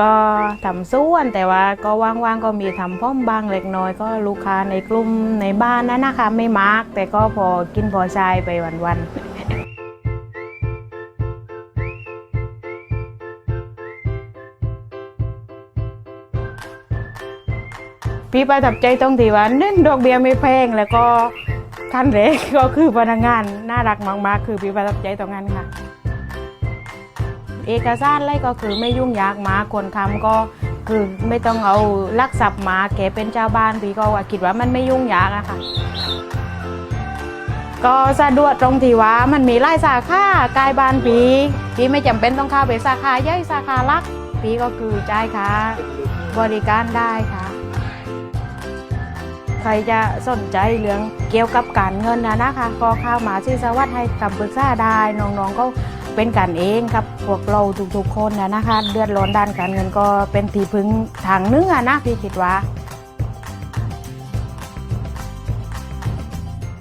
ก็ทำส่วนแต่ว่าก็ว่างๆก็มีทำพ่อมบางเล็กน้อยก็ลูกค้าในกลุ่มในบ้านนั้นนะคะ ไม่มากแต่ก็พอกินพอใช้ไปวันๆพี่ประทับใจตรงที่ว่าเน้นดอกเบี้ยไม่แพงแล้วก็ขั้นแรกก็คือพนักงานน่ารักมากๆ คือพี่ประทับใจตรงนั้นค่ะ เอกสารอะไรก็คือไม่ยุ่งยากมาคนคำก็คือไม่ต้องเอาลักทรัพย์มาแกเป็นเจ้าบ้านพี่ก็ว่าคิดว่ามันไม่ยุ่งยากอะค่ะ ก็สะดวกตรงที่ว่ามันมีไลายสาขากล้บ้านพี่พี่ไม่จำเป็นต้องเข้าไปสาขาใหญ่สาขาลักพี่ก็คือจ่ายค่ะบริการได้ค่ะ รจะสนใจเรื่องเกี่ยวกับการเงินนะนะคะ ก็เข้ามาที่สวัสดิ์ให้คำปรึกษาได้น้องๆก็เป็นกันเองครับพวกเราทุกๆคนนะนะคะ เดือดร้อนด้านการเงินก็เป็นที่พึ่งทางนึงอะนะพี่คิดว่า